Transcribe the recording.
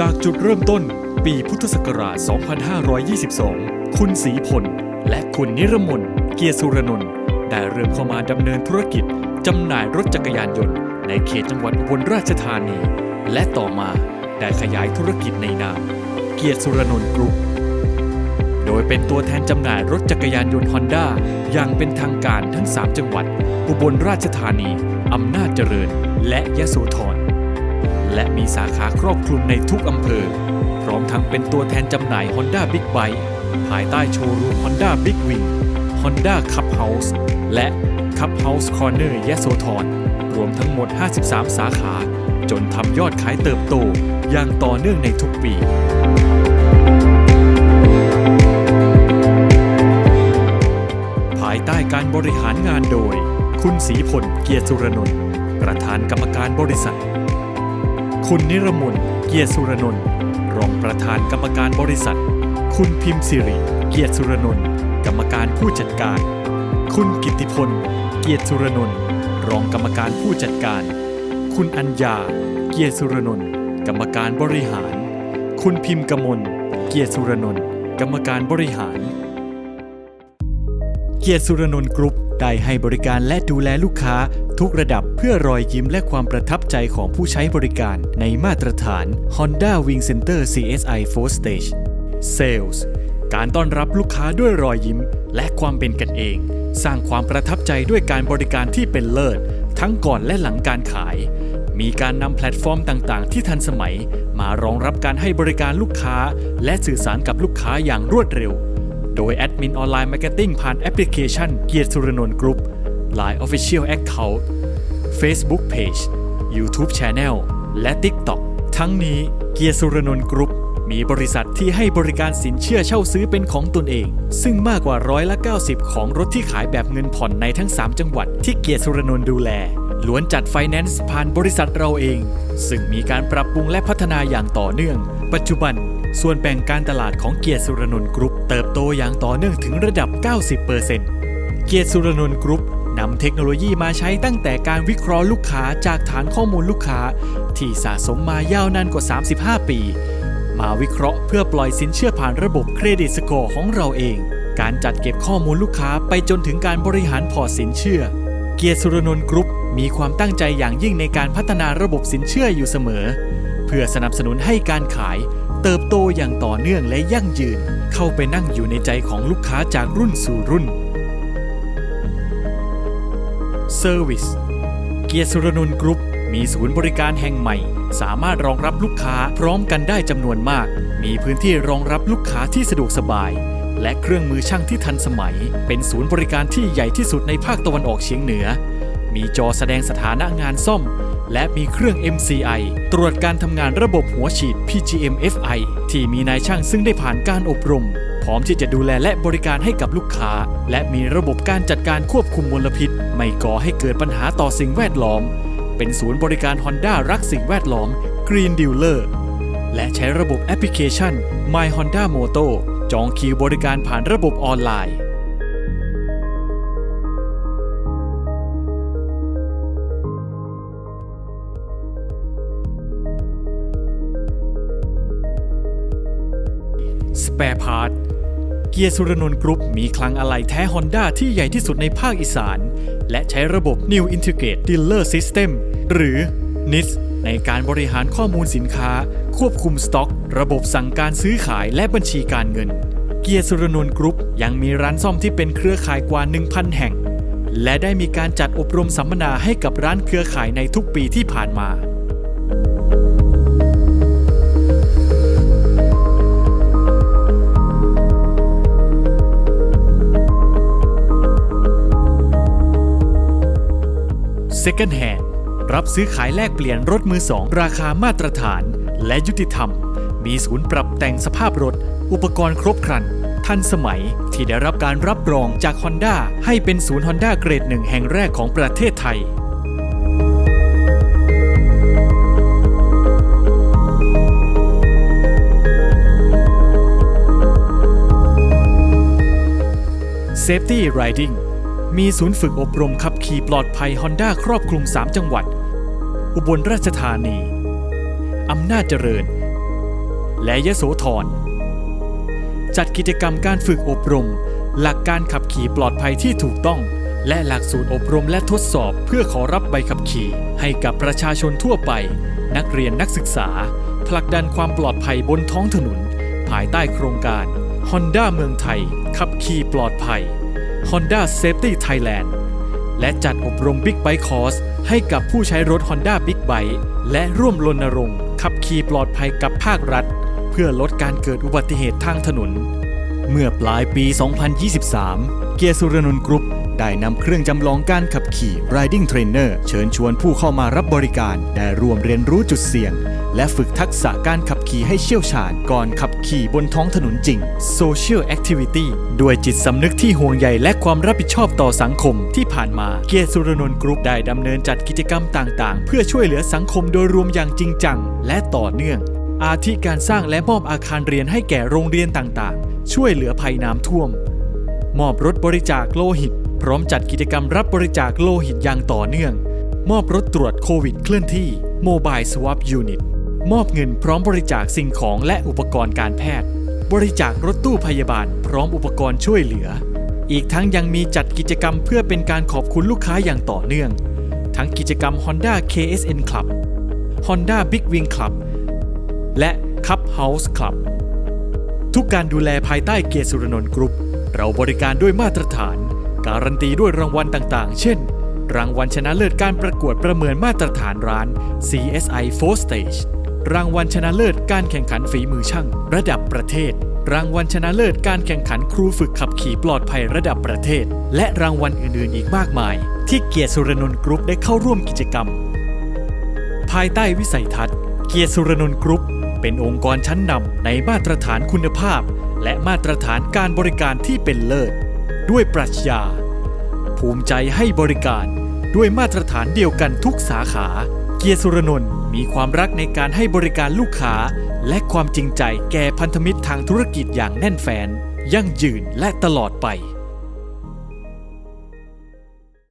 จากจุดเริ่มต้นปีพุทธศักราช 2522 คุณศรีพล และคุณนิรมนเกียรติสุรนนท์ได้เริ่มเข้ามาดำเนินธุรกิจจำหน่ายรถจักรยานยนต์ ในเขตจังหวัดอุบลราชธานี และต่อมาได้ขยายธุรกิจในนาม เกียรติสุรนนท์กรุ๊ปโดยเป็นตัวแทนจำหน่ายรถจักรยานยนต์ฮอนด้าอย่างเป็นทางการทั้ง 3 จังหวัด อุบลราชธานี อำนาจเจริญ และยะโสธร และมีสาขาครอบคลุมในทุกอำเภอ พร้อมทั้งเป็นตัวแทนจำหน่าย Honda Big Bike ภายใต้โชว์รูม Honda Big Wing Honda Cup House และ Cup House Corner ยะโสธรรวมทั้งหมด 53 สาขา จนทำยอดขายเติบโตอย่างต่อเนื่องในทุกปีภายใต้การบริหารงานโดย คุณศรีพล เกียรติสุรนนท์ ประธานกรรมการบริษัท คุณนิรมนเกียรติสุรนนท์รองประธานกรรมการบริษัท คุณพิมพ์สิริ เกียรติสุรนนท์กรรมการผู้จัดการ คุณกิติพล เกียรติสุรนนท์รองกรรมการผู้จัดการ คุณอัญญา เกียรติสุรนนท์กรรมการบริหาร คุณพิมพ์กมล เกียรติสุรนนท์กรรมการบริหาร เกียรติสุรนนท์กรุ๊ปได้ให้บริการและดูแลลูกค้า ทุกระดับเพื่อรอยยิ้มและความประทับใจของผู้ใช้บริการในมาตรฐาน Honda Wing Center CSI 4 Stage Sales การต้อนรับลูกค้าด้วยรอยยิ้ม และความเป็นกันเอง สร้างความประทับใจด้วยการบริการที่เป็นเลิศ ทั้งก่อนและหลังการขาย มีการนำแพลตฟอร์มต่างๆ ที่ทันสมัย มารองรับการให้บริการลูกค้า และสื่อสารกับลูกค้าอย่างรวดเร็ว โดยแอดมินออนไลน์มาร์เก็ตติ้งผ่านแอปพลิเคชันเกียรติสุรนนท์กรุ๊ป Line Official Account Facebook Page YouTube Channel และ TikTok ทั้งนี้เกียรติสุรนนท์กรุ๊ปมีบริษัทที่ให้บริการสินเชื่อเช่าซื้อเป็นของตนเอง ซึ่งมากกว่าร้อยละ90 ของรถที่ขายแบบเงินผ่อนในทั้ง 3 จังหวัดที่เกียรติสุรนนท์ดูแลล้วนจัดไฟแนนซ์ผ่านบริษัทเราเอง ซึ่งมีการปรับปรุงและพัฒนาอย่างต่อเนื่อง ปัจจุบัน ส่วนแบ่งการตลาดของเกียรติสุรนนท์กรุ๊ปเติบโตอย่างต่อเนื่องถึงระดับ 90%เกียรติสุรนนท์กรุ๊ปนำเทคโนโลยีมาใช้ตั้งแต่การวิเคราะห์ลูกค้าจากฐานข้อมูลลูกค้า ที่สะสมมายาวนานกว่า 35 ปี มาวิเคราะห์เพื่อปล่อยสินเชื่อผ่านระบบเครดิตสกอร์ของเราเอง การจัดเก็บข้อมูลลูกค้าไปจนถึงการบริหารพอร์ตสินเชื่อ เกียรติสุรนนท์กรุ๊ปมีความตั้งใจอย่างยิ่งในการพัฒนาระบบสินเชื่ออยู่เสมอ เพื่อสนับสนุนให้การขาย เติบโตอย่างต่อเนื่องและยั่งยืน เข้าไปนั่งอยู่ในใจของลูกค้าจากรุ่นสู่รุ่น Service เกียรติสุรนนท์กรุ๊ปมีศูนย์บริการแห่งใหม่ สามารถรองรับลูกค้าพร้อมกันได้จำนวนมาก มีพื้นที่รองรับลูกค้าที่สะดวกสบาย และเครื่องมือช่างที่ทันสมัย เป็นศูนย์บริการที่ใหญ่ที่สุดในภาคตะวันออกเฉียงเหนือ มีจอแสดงสถานะงานซ่อม และมีเครื่อง MCI ตรวจการทำงานระบบหัวฉีด PGM-FI ที่มีนายช่างซึ่งได้ผ่านการอบรม พร้อมที่จะดูแลและบริการให้กับลูกค้า และมีระบบการจัดการควบคุมมลพิษ ไม่ก่อให้เกิดปัญหาต่อสิ่งแวดล้อม เป็นศูนย์บริการ Honda รักสิ่งแวดล้อม Green Dealer และใช้ระบบแอปพลิเคชัน My Honda Moto จองคิวบริการผ่านระบบออนไลน์ Spare Part เกียร์สุรนนท์กรุ๊ปมีคลังอะไหล่แท้ Honda ที่ใหญ่ที่สุดในภาคอีสาน และใช้ระบบ New Integrated Dealer System หรือ NIS ในการบริหารข้อมูลสินค้า ควบคุมสต็อก ระบบสั่งการซื้อขายและบัญชีการเงิน เกียร์สุรนนท์กรุ๊ปยังมีร้านซ่อมที่เป็นเครือข่ายกว่า 1,000 แห่ง และได้มีการจัดอบรมสัมมนาให้กับร้านเครือข่ายในทุกปีที่ผ่านมา Second Hand รับซื้อขายแลกเปลี่ยนรถมือสอง ราคามาตรฐาน และยุติธรรม มีศูนย์ปรับแต่งสภาพรถ อุปกรณ์ครบครัน ทันสมัยที่ได้รับการรับรองจาก Honda ให้เป็นศูนย์ Honda เกรดหนึ่งแห่งแรกของประเทศไทย Safety Riding มีศูนย์ฝึกอบรมขับขี่ปลอดภัย Honda ครอบคลุม 3 จังหวัด อุบลราชธานี อำนาจเจริญ และยะโสธร จัดกิจกรรมการฝึกอบรม หลักการขับขี่ปลอดภัยที่ถูกต้อง และหลักสูตรอบรมและทดสอบเพื่อขอรับใบขับขี่ ให้กับประชาชนทั่วไป นักเรียนนักศึกษา ผลักดันความปลอดภัยบนท้องถนน ภายใต้โครงการ Honda เมืองไทย ขับขี่ปลอดภัย Honda Safety Thailand และจัดอบรม Big Bike Course ให้กับผู้ใช้รถ Honda Big Bike และร่วมรณรงค์ขับขี่ปลอดภัยกับภาครัฐ เพื่อลดการเกิดอุบัติเหตุทางถนน เมื่อปลายปี 2023 เกียร์สุรนนท์กรุ๊ปได้นำเครื่องจำลองการขับขี่ Riding Trainer เชิญชวนผู้เข้ามารับบริการ ได้ร่วมเรียนรู้จุดเสี่ยง และฝึกทักษะการขับขี่ให้เชี่ยวชาญก่อนขับขี่บนท้องถนนจริง Social Activity ด้วยจิตสำนึกที่ห่วงใยและความรับผิดชอบต่อสังคมที่ผ่านมา เกียร์สุรนนท์กรุ๊ปได้ดำเนินจัดกิจกรรมต่างๆ เพื่อช่วยเหลือสังคมโดยรวมอย่างจริงจัง และต่อเนื่อง อาทิการสร้างและมอบอาคารเรียนให้แก่โรงเรียนต่างๆ ช่วยเหลือภัยน้ำท่วม มอบรถบริจาคโลหิต พร้อมจัดกิจกรรมรับบริจาคโลหิตอย่างต่อเนื่อง มอบรถตรวจโควิดเคลื่อนที่ Mobile Swap Unit มอบเงินพร้อมบริจาคสิ่งของและอุปกรณ์การแพทย์ บริจาครถตู้พยาบาล พร้อมอุปกรณ์ช่วยเหลือ อีกทั้งยังมีจัดกิจกรรมเพื่อเป็นการขอบคุณลูกค้าอย่างต่อเนื่อง ทั้งกิจกรรม Honda KSN Club Honda Big Wing Club และ Cup House Club ทุกการดูแลภายใต้เกียรติสุรนนท์กรุ๊ปเราบริการด้วยมาตรฐาน การันตีด้วยรางวัลต่างๆ เช่น รางวัลชนะเลิศการประกวดประเมินมาตรฐานร้าน CSI 4 Stage รางวัลชนะเลิศการแข่งขันฝีมือช่าง ระดับประเทศ รางวัลชนะเลิศการแข่งขันครูฝึกขับขี่ปลอดภัยระดับประเทศ และรางวัลอื่นๆ อีกมากมาย ที่เกียรติสุรนนท์กรุ๊ปได้เข้าร่วมกิจกรรม ภายใต้วิสัยทัศน์ เกียรติสุรนนท์กรุ๊ป เป็นองค์กรชั้นนำในมาตรฐานคุณภาพ และมาตรฐานการบริการที่เป็นเลิศ ด้วยปรัชญา ภูมิใจให้บริการด้วยมาตรฐานเดียวกันทุกสาขา เกียรติสุรนนท์มีความรักในการให้บริการลูกค้า และความจริงใจแก่พันธมิตรทางธุรกิจอย่างแน่นแฟน ยั่งยืนและตลอดไป